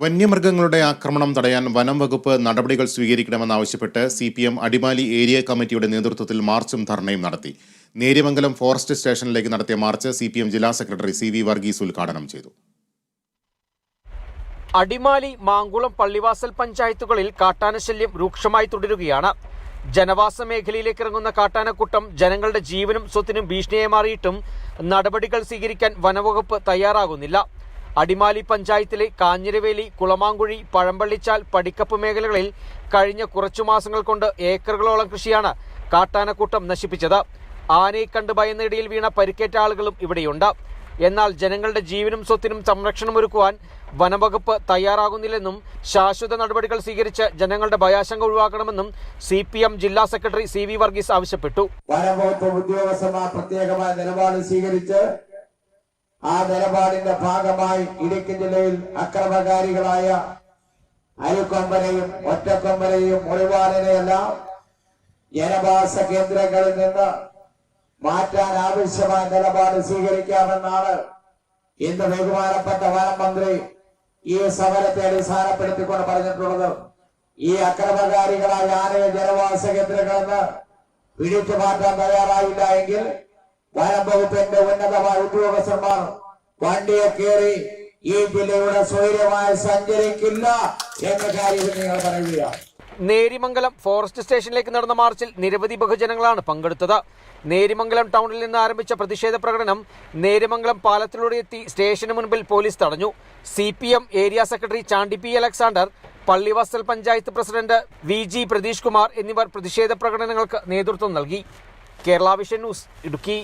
വന്യമൃഗങ്ങളുടെ ആക്രമണം തടയാൻ വനം വകുപ്പ് നടപടികൾ സ്വീകരിക്കണമെന്നാവശ്യപ്പെട്ട് C P M Adimali area കമ്മിറ്റിയുടെ നേതൃത്വത്തിൽ മാർച്ചും ധർണയും നടത്തി. നേര്യമംഗലം ഫോറസ്റ്റ് സ്റ്റേഷനിലേക്ക് നടത്തിയ മാർച്ച് സി പി എം ജില്ലാ സെക്രട്ടറി സി വി വർഗീസ് ഉദ്ഘാടനം ചെയ്തു. അടിമാലി മാങ്കുളം പള്ളിവാസൽ പഞ്ചായത്തുകളിൽ കാട്ടാനശല്യം രൂക്ഷമായി തുടരുകയാണ്. ജനവാസ മേഖലയിലേക്ക് ഇറങ്ങുന്ന കാട്ടാനക്കൂട്ടം ജനങ്ങളുടെ ജീവനും സ്വത്തിനും ഭീഷണിയായി മാറിയിട്ടും നടപടികൾ സ്വീകരിക്കാൻ വനവകുപ്പ് തയ്യാറാകുന്നില്ല. അടിമാലി പഞ്ചായത്തിലെ കാഞ്ഞിരവേലി കുളമാങ്കുഴി പഴമ്പള്ളിച്ചാൽ പടിക്കപ്പ് മേഖലകളിൽ കഴിഞ്ഞ കുറച്ചു മാസങ്ങൾ കൊണ്ട് ഏക്കറുകളോളം കൃഷിയാണ് കാട്ടാനക്കൂട്ടം നശിപ്പിച്ചത്. ആനയെ കണ്ട് ഭയന്നിടയിൽ വീണ പരിക്കേറ്റ ആളുകളും ഇവിടെയുണ്ട്. എന്നാൽ ജനങ്ങളുടെ ജീവനും സ്വത്തിനും സംരക്ഷണം സംരക്ഷണമൊരുക്കുവാൻ വനംവകുപ്പ് തയ്യാറാകുന്നില്ലെന്നും ശാശ്വത നടപടികൾ സ്വീകരിച്ച് ജനങ്ങളുടെ ഭയാശങ്ക ഒഴിവാക്കണമെന്നും സി പി എം ജില്ലാ സെക്രട്ടറി സി വി വർഗീസ് ആവശ്യപ്പെട്ടു. വനംവകുപ്പ് ഉദ്യോഗസ്ഥന്മാർ പ്രത്യേകമായ നിലപാട് സ്വീകരിച്ച് ആ നിലപാടിന്റെ ഭാഗമായി ഇടുക്കി ജില്ലയിൽ അക്രമകാരികളായ അരുക്കൊമ്പനെയും ഒറ്റക്കൊമ്പനെയും മുറിവാലിനെയെല്ലാം ജനവാസ കേന്ദ്രങ്ങളിൽ നിന്ന് മാറ്റാൻ ആവശ്യമായ നിലപാട് സ്വീകരിക്കാമെന്നാണ് ഇന്ന് ബഹുമാനപ്പെട്ട വനം മന്ത്രി ഈ സമരത്തെ അടിസ്ഥാനപ്പെടുത്തിക്കൊണ്ട് പറഞ്ഞിട്ടുള്ളത്. ഈ അക്രമകാരികളായ ആനയെ ജനവാസ കേന്ദ്രങ്ങളിൽ നിന്ന് പിടിച്ചു മാറ്റാൻ തയ്യാറായില്ല എങ്കിൽ വനം വകുപ്പിന്റെ ഉന്നതമായ ഉദ്യോഗസ്ഥന്മാർ വണ്ടിയെ കയറി ഈ ജില്ലയുടെ സ്വൈര്യമായി സഞ്ചരിക്കില്ല എന്ന കാര്യം നിങ്ങൾ പറയുകയാണ്. നേരിമംഗലം ഫോറസ്റ്റ് സ്റ്റേഷനിലേക്ക് നടന്ന മാർച്ചിൽ നിരവധി ബഹുജനങ്ങളാണ് പങ്കെടുത്തത്. നേരിമംഗലം ടൗണിൽ നിന്ന് ആരംഭിച്ച പ്രതിഷേധ പ്രകടനം നേരിമംഗലം പാലത്തിലൂടെ എത്തി സ്റ്റേഷന് മുൻപിൽ പോലീസ് തടഞ്ഞു. C area secretary Chandy P Alexander Pallivasal panchayat president V G Pratheesh Kumar എന്നിവർ പ്രതിഷേധ പ്രകടനങ്ങൾക്ക് നേതൃത്വം നൽകി. Kerala vision news Idukki.